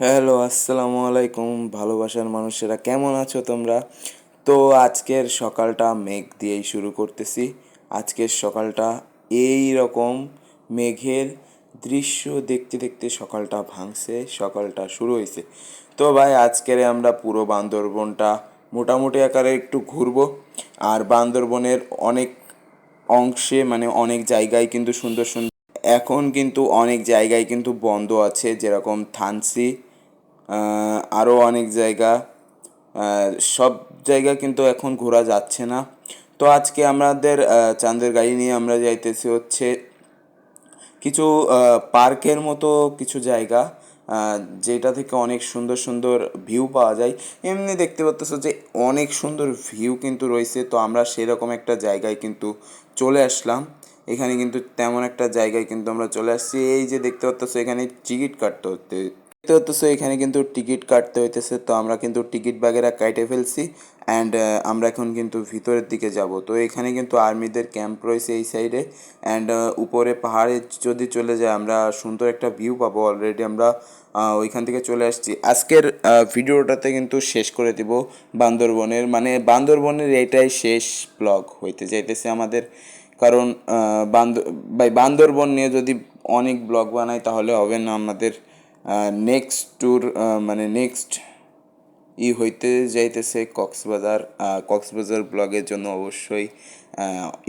Hello, আসসালামু আলাইকুম, ভালোবাসার মানুষেরা কেমন আছো তোমরা? তো আজকের সকালটা মেঘ দিয়েই শুরু করতেছি। আজকের সকালটা এই রকম মেঘের দৃশ্য দেখতে দেখতে সকালটা ভাঙছে, সকালটা শুরু হয়েছে। তো ভাই, আজকের আমরা পুরো বান্দরবনটা মোটামুটি আকারে একটু ঘুরবো। আর বান্দরবনের অনেক অংশে মানে অনেক জায়গায় কিন্তু সুন্দর সুন্দর এখন কিন্তু অনেক জায়গায় কিন্তু বন্ধ আছে, যেরকম থানসি আরও অনেক জায়গা। সব জায়গা কিন্তু এখন ঘোরা যাচ্ছে না। তো আজকে আমাদের চাঁদের গাড়ি নিয়ে আমরা যাইতেছি হচ্ছে কিছু পার্কের মতো কিছু জায়গা যেটা থেকে অনেক সুন্দর সুন্দর ভিউ পাওয়া যায়। এমনি দেখতে পাচ্তেছো যে অনেক সুন্দর ভিউ কিন্তু রয়েছে, তো আমরা সেরকম একটা জায়গায় কিন্তু চলে আসলাম। এখানে কিন্তু তেমন একটা জায়গায় কিন্তু আমরা চলে আসছি। এই যে দেখতে পাচ্তেছো এখানে টিকিট কাটতে হতে, দেখতে পাচ্তেছো এখানে কিন্তু টিকিট কাটতে হইতেছে। তো আমরা কিন্তু টিকিট বাগেরা কাটে ফেলছি অ্যান্ড আমরা এখন কিন্তু ভিতরের দিকে যাব। তো এখানে কিন্তু আর্মিদের ক্যাম্প রয়েছে এই সাইডে অ্যান্ড উপরে পাহাড়ে যদি চলে যায় আমরা সুন্দর একটা ভিউ পাবো। অলরেডি আমরা ওইখান থেকে চলে আসছি। আজকের ভিডিওটাতে কিন্তু শেষ করে দিব বান্দরবনের। মানে বান্দরবনের এটাই শেষ ব্লগ হইতে যাইতেছে আমাদের। কারণ আহ, বান্দ ভাই বান্দরবন নিয়ে যদি অনেক ব্লগ বানাই তাহলে হবে না আমাদের নেক্সট ট্যুর মানে নেক্সট ই হইতে যাইতেছে কক্সবাজার। কক্সবাজার ব্লগের জন্য অবশ্যই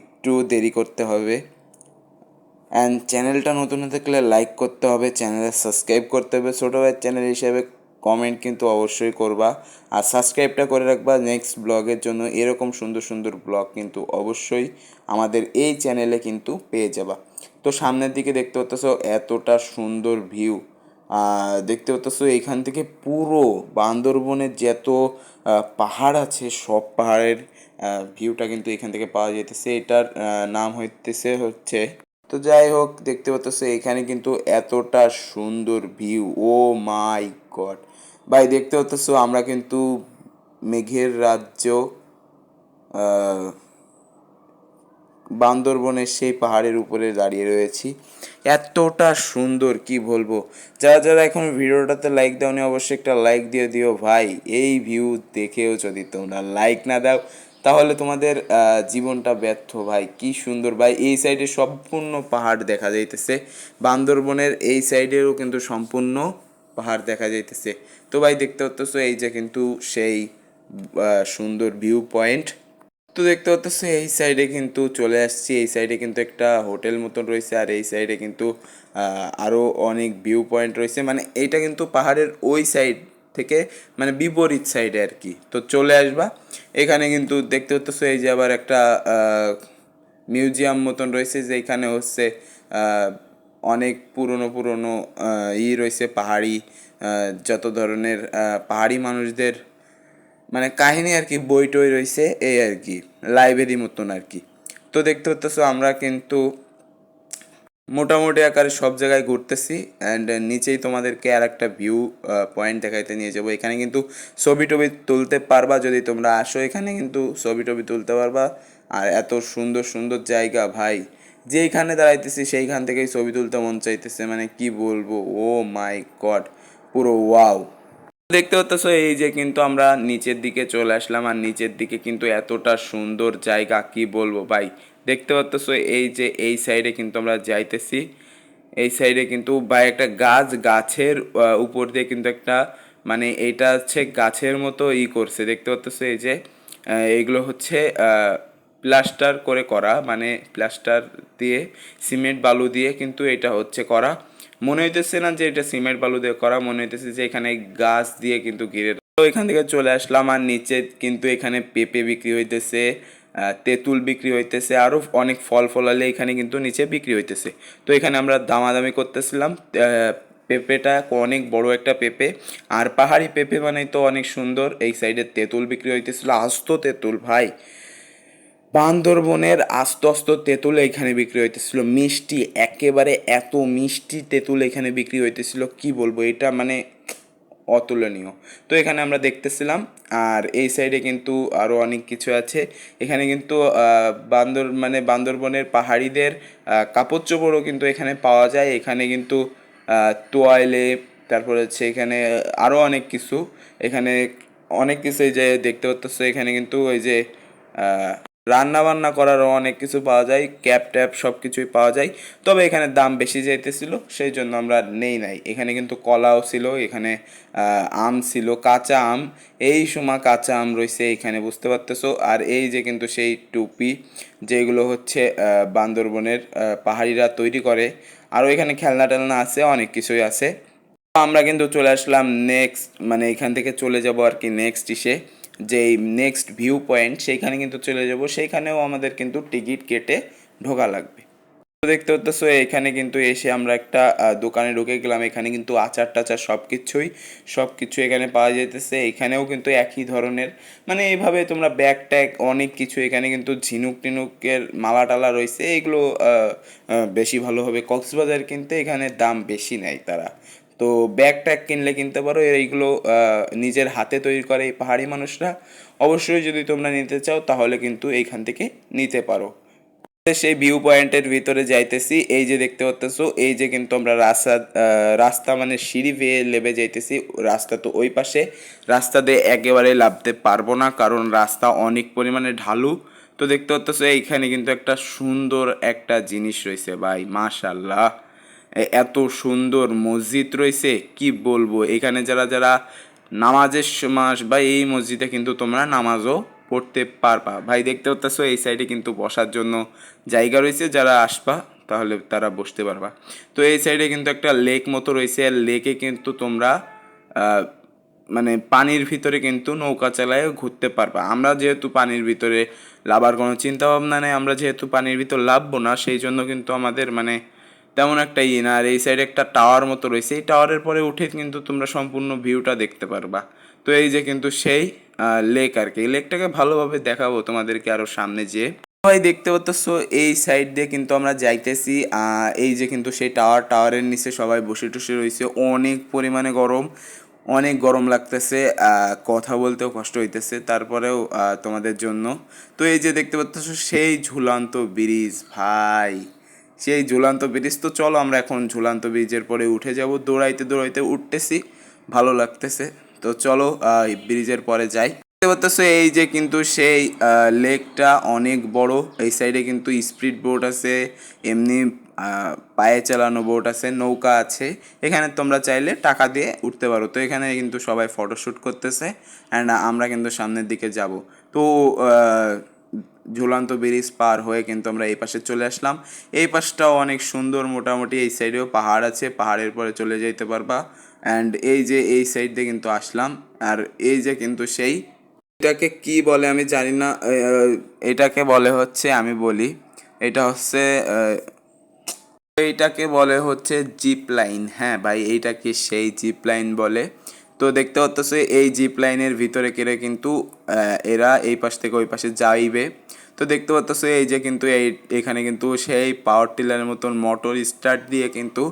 একটু দেরি করতে হবে। অ্যান্ড চ্যানেলটা নতুন থাকলে লাইক করতে হবে চ্যানেলে সাবস্ক্রাইব করতে হবে। ছোটো ভাইয়ের চ্যানেল হিসেবে কমেন্ট কিন্তু অবশ্যই করবা। আর সাবস্ক্রাইবটা করে রাখবা নেক্সট ব্লগের জন্য। এরকম সুন্দর সুন্দর ব্লগ কিন্তু অবশ্যই আমাদের এই চ্যানেলে কিন্তু পেয়ে যাবা। তো সামনের দিকে দেখতে পাচ্ছ এতটা সুন্দর ভিউ দেখতে পাচ্ছ এইখান থেকে পুরো বান্দরবনের যত পাহাড় আছে, সব পাহাড়ের ভিউটা কিন্তু এখান থেকে পাওয়া যেতেছে এটার নাম হইতেছে হচ্ছে তো যাই হোক, দেখতে পাচ্ছ এখানে কিন্তু এতটা সুন্দর ভিউ ও মাই গড। ভাই, দেখতে পাচ্ছ আমরা কিন্তু মেঘের রাজ্য বান্দরবনের সেই পাহাড়ের উপরে দাঁড়িয়ে রয়েছি। এতটা সুন্দর, কি বলব? যারা যারা এখন ভিডিওটাতে লাইক দাওনি, অবশ্যই একটা লাইক দিয়ে দিও ভাই। এই ভিউ দেখেও যদি তোমরা লাইক না দাও তাহলে তোমাদের জীবনটা ব্যর্থ, ভাই। কি সুন্দর। ভাই, এই সাইডে সম্পূর্ণ পাহাড় দেখা যাইতেছে। বান্দরবনের এই সাইডেরও কিন্তু সম্পূর্ণ পাহাড় দেখা যাইতেছে। তো ভাই, দেখতে পাচ্ছ এই যে কিন্তু সেই সুন্দর ভিউ পয়েন্ট তো দেখতে পাচ্ছ এই সাইডে কিন্তু চলে আসছি। এই সাইডে কিন্তু একটা হোটেল মতন রয়েছে আর এই সাইডে কিন্তু আরও অনেক ভিউ পয়েন্ট রয়েছে। মানে এইটা কিন্তু পাহাড়ের ওই সাইড থেকে মানে বিপরীত সাইডে আর কি তো চলে আসবা। এখানে কিন্তু দেখতে পাচ্ছ এই যে আবার একটা মিউজিয়াম মতন রয়েছে যে এখানে হচ্ছে অনেক পুরনো পুরনো ই রয়েছে, পাহাড়ি যত ধরনের পাহাড়ি মানুষদের মানে কাহিনী আর কি বই টই রয়েছে, এই আর কি লাইব্রেরি মতন আর কি তো দেখতে পাচ্তেছো আমরা কিন্তু মোটামুটি আকারে সব জায়গায় ঘুরতেছি অ্যান্ড নিচেই তোমাদেরকে আর একটা ভিউ পয়েন্ট দেখাইতে নিয়ে যাব। এখানে কিন্তু ছবি টবি তুলতে পারবা যদি তোমরা আসো। এখানে কিন্তু ছবি টবি তুলতে পারবা। আর এত সুন্দর সুন্দর জায়গা ভাই। যেইখানে দাঁড়াইতেছি, সেইখান থেকেই ছবি তুলতে মন চাইতেছে। মানে কি বলব? ও মাই গড পুরো ওয়াও দেখতে পাচ্ছ এই যে কিন্তু আমরা নিচের দিকে চলে আসলাম। আর নিচের দিকে কিন্তু এতটা সুন্দর জায়গা, কি বলব ভাই? দেখতে পাচ্ছ এই যে এই সাইডে কিন্তু আমরা যাইতেছি। এই সাইডে কিন্তু ভাই একটা গাছ গাছের উপর দিয়ে কিন্তু একটা মানে এটা হচ্ছে গাছের মতো ই করছে। দেখতে পাচ্ছ এই যে আহ, এইগুলো হচ্ছে প্লাস্টার করে করা মানে প্লাস্টার দিয়ে সিমেন্ট বালু দিয়ে কিন্তু এটা হচ্ছে করা। মনে হইতেছে না যে এটা সিমেন্ট বালু দিয়ে করা মনে হইতেছে যে এখানে গাছ দিয়ে কিন্তু ঘিরে তো এখান থেকে চলে আসলাম আর নিচে কিন্তু এখানে পেঁপে বিক্রি হইতেছে। তেঁতুল বিক্রি হইতেছে আরও অনেক ফল ফলালে এখানে কিন্তু নিচে বিক্রি হইতেছে। তো এখানে আমরা দামাদামি করতেছিলাম পেঁপেটা অনেক বড় একটা পেঁপে, আর পাহাড়ি পেঁপে মানে তো অনেক সুন্দর, এই সাইডে তেঁতুল বিক্রি হইতেছিল, আস্ত তেঁতুল ভাই। বান্দরবনের আস্ত আস্ত তেঁতুল এখানে বিক্রি হইতেছিল, মিষ্টি, একেবারে এত মিষ্টি তেঁতুল এখানে বিক্রি হইতেছিল, কি বলব? এটা মানে অতুলনীয়। তো এখানে আমরা দেখতেছিলাম, আর এই সাইডে কিন্তু আরও অনেক কিছু আছে। এখানে কিন্তু বান্দর মানে বান্দরবনের পাহাড়িদের কাপড় চোপড়ও কিন্তু এখানে পাওয়া যায়। এখানে কিন্তু তোয়ালে তারপর হচ্ছে এখানে আরও অনেক কিছু। এখানে অনেক কিছু এই যে দেখতে পাচ্ছ, এখানে কিন্তু ওই যে রান্না বান্না করারও অনেক কিছু পাওয়া যায়, ক্যাপ ট্যাপ সব কিছুই পাওয়া যায়। তবে এখানে দাম বেশি যাইতেছিল, সেই জন্য আমরা নেই নাই। এখানে কিন্তু কলাও ছিল, এখানে আম ছিল, কাঁচা আম। এই সময় কাঁচা আম রয়েছে এখানে, বুঝতে পারতেছো? আর এই যে কিন্তু সেই টুপি, যেগুলো হচ্ছে বান্দরবনের পাহাড়িরা তৈরি করে আরও এখানে খেলনা টেলনা আছে, অনেক কিছুই আছে। আমরা কিন্তু চলে আসলাম নেক্সট মানে এখান থেকে চলে যাব আর কি নেক্সট ইসে। যেই নেক্সট ভিউ পয়েন্ট সেইখানে কিন্তু চলে যাব। সেইখানেও আমাদের কিন্তু টিকিট কেটে ঢোকা লাগবে। তো দেখতে পাচ্ছ এখানে কিন্তু এসে আমরা একটা দোকানে ঢুকে গেলাম। এখানে কিন্তু আচার টাচার সব কিছুই সব কিছু এখানে পাওয়া যেতেছে এখানেও কিন্তু একই ধরনের মানে এইভাবে তোমরা ব্যাগ ট্যাগ অনেক কিছু এখানে কিন্তু ঝিনুক টিনুকের মালা টালা রয়েছে। এগুলো বেশি ভালো হবে কক্সবাজার কিন্তু এখানে দাম বেশি নেয় তারা। তো ব্যাগ ট্যাগ কিনলে কিনতে পারো। এইগুলো নিজের হাতে তৈরি করে এই পাহাড়ি মানুষরা। অবশ্যই যদি তোমরা নিতে চাও, তাহলে কিন্তু এইখান থেকে নিতে পারো। সেই ভিউ পয়েন্টের ভিতরে যাইতেছি। এই যে দেখতে পাচ্ছ এই যে কিন্তু আমরা রাস্তা রাস্তা মানে সিঁড়ি বেয়ে লেবে যাইতেছি। রাস্তা তো ওই পাশে। রাস্তা দিয়ে একেবারে লাভতে পারব না, কারণ রাস্তা অনেক পরিমাণে ঢালু। তো দেখতে পাচ্ছ এইখানে কিন্তু একটা সুন্দর একটা জিনিস রয়েছে ভাই মাশাল্লাহ এত সুন্দর মসজিদ রয়েছে, কি বলব? এখানে যারা যারা নামাজের মাস বা এই মসজিদে কিন্তু তোমরা নামাজও পড়তে পারবা। ভাই, দেখতে পাচ্ছ এই সাইডে কিন্তু বসার জন্য জায়গা রয়েছে, যারা আসবা তাহলে তারা বসতে পারবা। তো এই সাইডে কিন্তু একটা লেক মতো রয়েছে আর লেকে কিন্তু তোমরা মানে পানির ভিতরে কিন্তু নৌকা চালায় ঘুরতে পারবা। আমরা যেহেতু পানির ভিতরে লাভার কোনো চিন্তা ভাবনা নেই, আমরা যেহেতু পানির ভিতর লাভবো না, সেই জন্য কিন্তু আমাদের মানে তেমন একটা ইয়ে না, আর এই সাইডে একটা টাওয়ার মতো রয়েছে। এই টাওয়ারের পরে উঠে কিন্তু তোমরা সম্পূর্ণ ভিউটা দেখতে পারবা। তো এই যে কিন্তু সেই লেক আর কি। লেকটাকে ভালোভাবে দেখাবো তোমাদেরকে আরও সামনে যেয়ে। ভাই দেখতে পাচ্ছ এই সাইড দিয়ে কিন্তু আমরা যাইতেছি। এই যে কিন্তু সেই টাওয়ার টাওয়ারের নিচে সবাই বসে টসে রয়েছে। অনেক পরিমাণে গরম, অনেক গরম লাগতেছে। কথা বলতেও কষ্ট হইতেছে। তারপরেও তোমাদের জন্য। তো এই যে দেখতে পাচ্ছ সেই ঝুলন্ত ব্রিজ ভাই। সেই ঝুলান্ত ব্রিজ। তো চলো আমরা এখন ঝুলান্ত ব্রিজের পরে উঠে যাব। দৌড়াইতে দৌড়াইতে উঠতেছি। ভালো লাগতেছে। তো চলো ব্রিজের পরে যাই। দেখতে পাচ্ছ এই যে কিন্তু সেই লেকটা অনেক বড়। এই সাইডে কিন্তু স্পিড বোট আছে, এমনি পায়ে চালানো বোট আছে, নৌকা আছে। এখানে তোমরা চাইলে টাকা দিয়ে উঠতে পারো। তো এখানে কিন্তু সবাই ফটোশ্যুট করতেছে। অ্যান্ড আমরা কিন্তু সামনের দিকে যাব। তো ঝুলন্ত ব্রিজ পার হয়ে কিন্তু আমরা এই পাশে চলে আসলাম। এই পাশটাও অনেক সুন্দর মোটামুটি, এই সাইডেও পাহাড় আছে, পাহাড়ের পরে চলে যেতে পারবা। অ্যান্ড এই যে এই সাইড দিয়ে কিন্তু আসলাম, আর এই যে কিন্তু সেই, এটাকে কি বলে আমি জানি না এটাকে বলে হচ্ছে, আমি বলি, এটা হচ্ছে এইটাকে বলে হচ্ছে জিপ লাইন হ্যাঁ ভাই, এইটাকে সেই জিপ লাইন বলে। তো দেখতে পাচ্ছ এই জিপ লাইনের ভিতরে কেড়ে কিন্তু এরা এই পাশ থেকে ওই পাশে যাইবে। তো দেখতে পাচ্ছ এই যে কিন্তু এই, এখানে কিন্তু সেই পাওয়ার টিলারের মতন মোটর স্টার্ট দিয়ে কিন্তু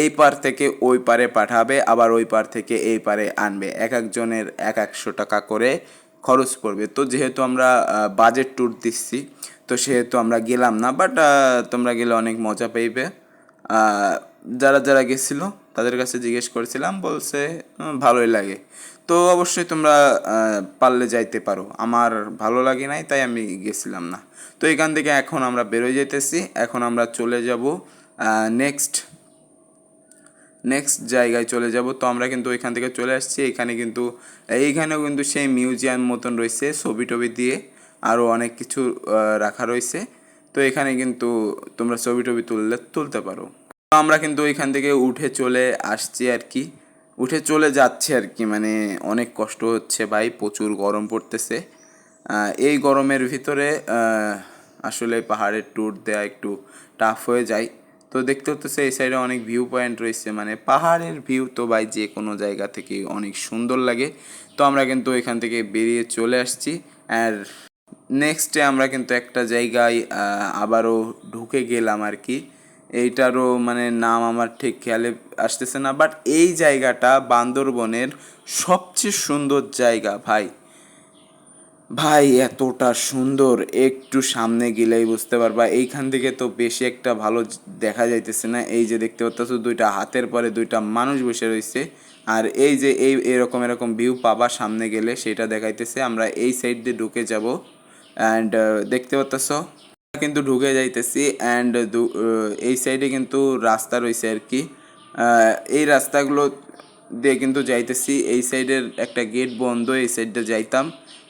এই পার থেকে ওই পারে পাঠাবে, আবার ওই পার থেকে এই পারে আনবে। এক একজনের এক একশো টাকা করে খরচ পড়বে। তো যেহেতু আমরা বাজেট ট্যুর দিচ্ছি, তো সেহেতু আমরা গেলাম না বাট তোমরা গেলে অনেক মজা পাইবে। যারা যারা গেছিল তাদের কাছে জিজ্ঞেস করেছিলাম, বলছে ভালোই লাগে। তো অবশ্যই তোমরা পারলে যাইতে পারো। আমার ভালো লাগে নাই, তাই আমি গেছিলাম না। তো এখান থেকে এখন আমরা বেরোয় যেতেছি। এখন আমরা চলে যাব নেক্সট নেক্সট জায়গায় চলে যাব। তো আমরা কিন্তু ওইখান থেকে চলে আসছি। এখানে কিন্তু, এইখানেও কিন্তু সেই মিউজিয়াম মতন রয়েছে ছবি টবি দিয়ে। আরও অনেক কিছু রাখা রয়েছে। তো এখানে কিন্তু তোমরা ছবি টবি তুললে, তুলতে পারো। আমরা কিন্তু ওইখান থেকে উঠে চলে আসছি আর কি। উঠে চলে যাচ্ছে আর কি মানে অনেক কষ্ট হচ্ছে ভাই, প্রচুর গরম পড়তেছে। এই গরমের ভিতরে আসলে পাহাড়ের ট্যুর দেওয়া একটু টাফ হয়ে যায়। তো দেখতে হতেছে এই সাইডে অনেক ভিউ পয়েন্ট রয়েছে মানে পাহাড়ের ভিউ তো ভাই যে কোনো জায়গা থেকে অনেক সুন্দর লাগে। তো আমরা কিন্তু এখান থেকে বেরিয়ে চলে আসছি আর নেক্সটে আমরা কিন্তু একটা জায়গায় আবারও ঢুকে গেলাম আর কি। এইটারও মানে নাম আমার ঠিক খেয়ালে আসতেছে না বাট এই জায়গাটা বান্দরবনের সবচেয়ে সুন্দর জায়গা ভাই। ভাই, এতটা সুন্দর, একটু সামনে গেলেই বুঝতে পারবা। এইখান থেকে তো বেশি একটা ভালো দেখা যাইতেছে না। এই যে দেখতে পাচ্ছ, দুইটা হাতের পরে দুইটা মানুষ বসে রয়েছে আর এই যে এই এরকম এরকম ভিউ পাবা সামনে গেলে, সেটা দেখাইতেছে। আমরা এই সাইড দিয়ে ঢুকে যাব। অ্যান্ড দেখতে পাচ্ছ কিন্তু ঢুকে যাইতেছি অ্যান্ড এই সাইডে কিন্তু রাস্তা রয়েছে আর কি। এই রাস্তাগুলো দিয়ে কিন্তু যাইতেছি। এই সাইডের একটা গেট বন্ধ, এই সাইডে যাইতাম।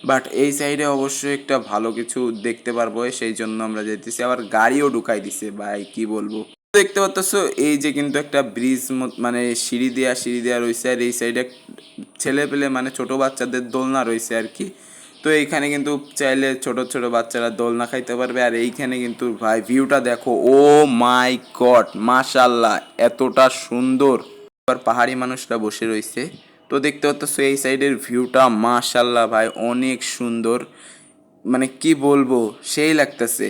বাট এই সাইডে অবশ্যই একটা ভালো কিছু দেখতে পারব, সেই জন্য আমরা যাইতেছি। আবার গাড়িও ঢুকাই দিছে, ভাই, কি বলব? দেখতে পাচ্ছ এই যে কিন্তু একটা ব্রিজ মানে সিঁড়ি দেওয়া সিঁড়ি দেওয়া রয়েছে আর এই সাইডে ছেলে পেলে মানে ছোট বাচ্চাদের দোলনা রয়েছে আর কি। তো এইখানে কিন্তু চাইলে ছোট ছোট বাচ্চারা দোলনা খাইতে পারবে। আর এইখানে কিন্তু ভাই ভিউটা দেখো, ও মাই গড মাশাল্লাহ এতটা সুন্দর। আবার পাহাড়ি মানুষরা বসে রয়েছে। তো দেখতে পাচ্ছ এই সাইডের ভিউটা মাশাল্লাহ ভাই, অনেক সুন্দর। মানে কি বলব, সেই লাগতেছে।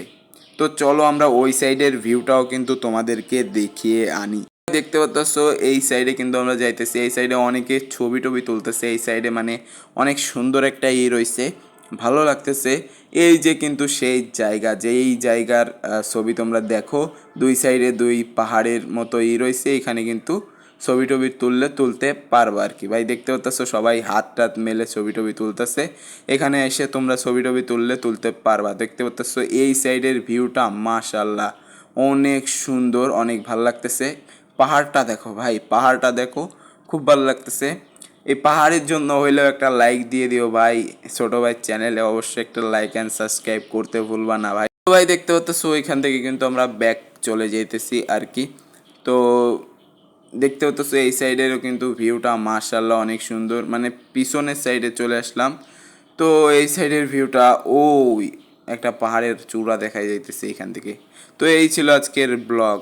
তো চলো আমরা ওই সাইডের ভিউটাও কিন্তু তোমাদেরকে দেখিয়ে আনি। দেখতে পাচ্ছ এই সাইডে কিন্তু আমরা যাইতেছি। এই সাইডে অনেকে ছবি টবি তুলতেছে। এই সাইডে মানে অনেক সুন্দর একটা ই রয়েছে। ভালো লাগতেছে। এই যে কিন্তু সেই জায়গা যে এই জায়গার ছবি তোমরা দেখো, দুই সাইডে দুই পাহাড়ের মতো ই রয়েছে, এখানে কিন্তু ছবি টবি তুললে তুলতে পারব আর কি ভাই, দেখতে পাচ্ছ সবাই হাত টাত মেলে ছবি টবি তুলতেছে। এখানে এসে তোমরা ছবি টবি তুললে তুলতে পারবা। দেখতে পাচ্ছ এই সাইডের ভিউটা মাশাল্লাহ অনেক সুন্দর, অনেক ভালো লাগতেছে। পাহাড়টা দেখো ভাই, পাহাড়টা দেখো, খুব ভালো লাগতেছে। এই পাহাড়ের জন্য হইলেও একটা লাইক দিয়ে দিও ভাই। ছোট ভাই চ্যানেলে অবশ্যই একটা লাইক অ্যান্ড সাবস্ক্রাইব করতে ভুলবা না ভাই। তো ভাই দেখতে পাচ্ছ ওইখান থেকে কিন্তু আমরা ব্যাক চলে যেতেছি আর কি। তো দেখতে হতো এই সাইডেরও কিন্তু ভিউটা মার্শাল্লাহ অনেক সুন্দর। মানে পিছনের সাইডে চলে আসলাম। তো এই সাইডের ভিউটা ওই একটা পাহাড়ের চূড়া দেখা যাইতেছে এখান থেকে। তো এই ছিল আজকের ব্লগ